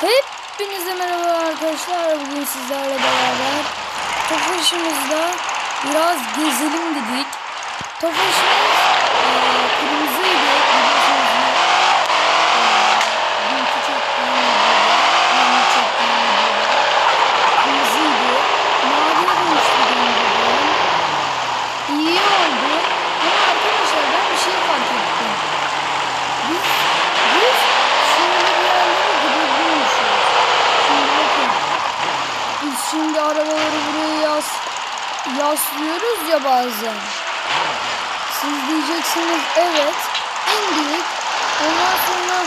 Hepinize merhaba arkadaşlar. Bugün sizlerle beraber Tofaş'ımızda biraz gezelim dedik. Tofaş'ımız kırmızıydı. Yeni çektiğim videoda kırmızıydı. Maviye dönüştü. İyi oldu. Şimdi arabaları buraya yas, yaslıyoruz ya bazen. Siz diyeceksiniz evet indik. Ondan sonra